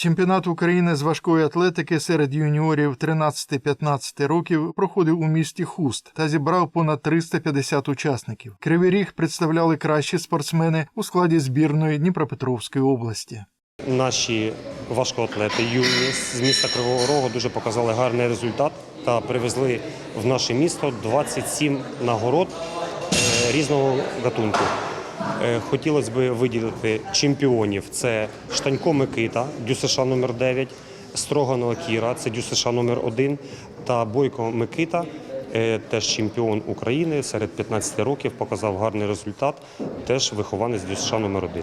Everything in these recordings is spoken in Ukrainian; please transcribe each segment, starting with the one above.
Чемпіонат України з важкої атлетики серед юніорів 13-15 років проходив у місті Хуст та зібрав понад 350 учасників. Кривий ріг представляли кращі спортсмени у складі збірної Дніпропетровської області. Наші важкоатлети юні з міста Кривого Рогу дуже показали гарний результат та привезли в наше місто 27 нагород е, різного гатунку. Е, Хотілося б виділити чемпіонів: це Штанько Микита, ДЮСШ номер 9 Строганова Кіра, це ДЮСШ номер 1 та Бойко Микита, е, теж чемпіон України серед 15 років, показав гарний результат, теж вихованець ДЮСШ номер 1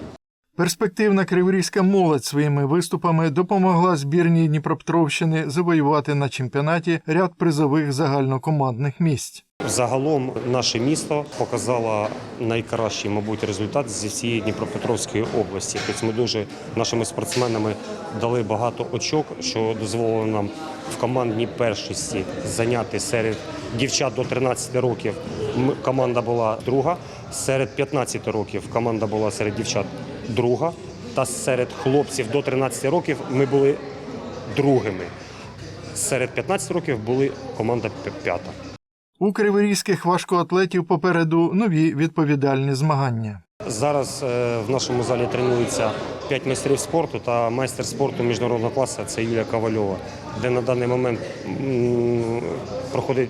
Перспективна криворізька молодь своїми виступами допомогла збірній Дніпропетровщини завоювати на чемпіонаті ряд призових загальнокомандних місць. Загалом наше місто показало найкращий, мабуть, результат зі всієї Дніпропетровської області. Тобто ми дуже нашими спортсменами дали багато очок, що дозволило нам в командній першості зайняти серед дівчат до 13 років. Команда була друга, серед 15 років команда була серед дівчат друга, та серед хлопців до 13 років ми були другими. Серед 15 років були команда п'ята. У криворізьких важкоатлетів попереду нові відповідальні змагання. Зараз е, в нашому залі тренується 5 майстрів спорту та майстер спорту міжнародного класу це Юлія Ковальова, де на даний момент проходить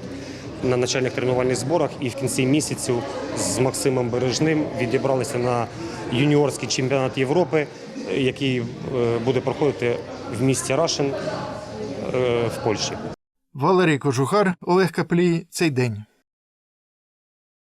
на начальних тренувальних зборах і в кінці місяцю з Максимом Бережним відібралися на юніорський чемпіонат Європи, який е, буде проходити в місті Рашин е, в Польщі. Валерій Кожухар, Олег Каплій. Цей день.